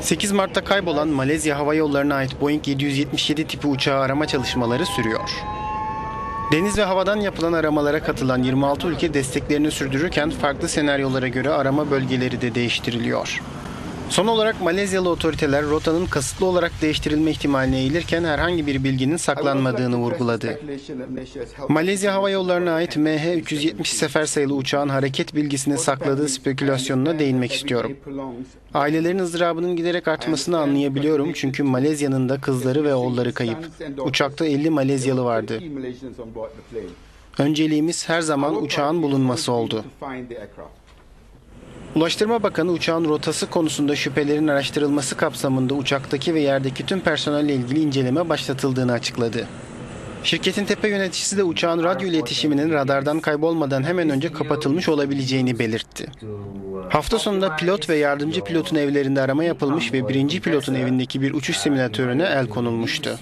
8 Mart'ta kaybolan Malezya Hava Yolları'na ait Boeing 777 tipi uçağı arama çalışmaları sürüyor. Deniz ve havadan yapılan aramalara katılan 26 ülke desteklerini sürdürürken farklı senaryolara göre arama bölgeleri de değiştiriliyor. Son olarak Malezyalı otoriteler rotanın kasıtlı olarak değiştirilme ihtimaline eğilirken herhangi bir bilginin saklanmadığını vurguladı. Malezya Hava Yolları'na ait MH370 sefer sayılı uçağın hareket bilgisini sakladığı spekülasyonuna değinmek istiyorum. Ailelerin ızdırabının giderek artmasını anlayabiliyorum çünkü Malezya'nın da kızları ve oğulları kayıp. Uçakta 50 Malezyalı vardı. Önceliğimiz her zaman uçağın bulunması oldu. Ulaştırma Bakanı uçağın rotası konusunda şüphelerin araştırılması kapsamında uçaktaki ve yerdeki tüm personelle ilgili inceleme başlatıldığını açıkladı. Şirketin tepe yöneticisi de uçağın radyo iletişiminin radardan kaybolmadan hemen önce kapatılmış olabileceğini belirtti. Hafta sonunda pilot ve yardımcı pilotun evlerinde arama yapılmış ve birinci pilotun evindeki bir uçuş simülatörüne el konulmuştu.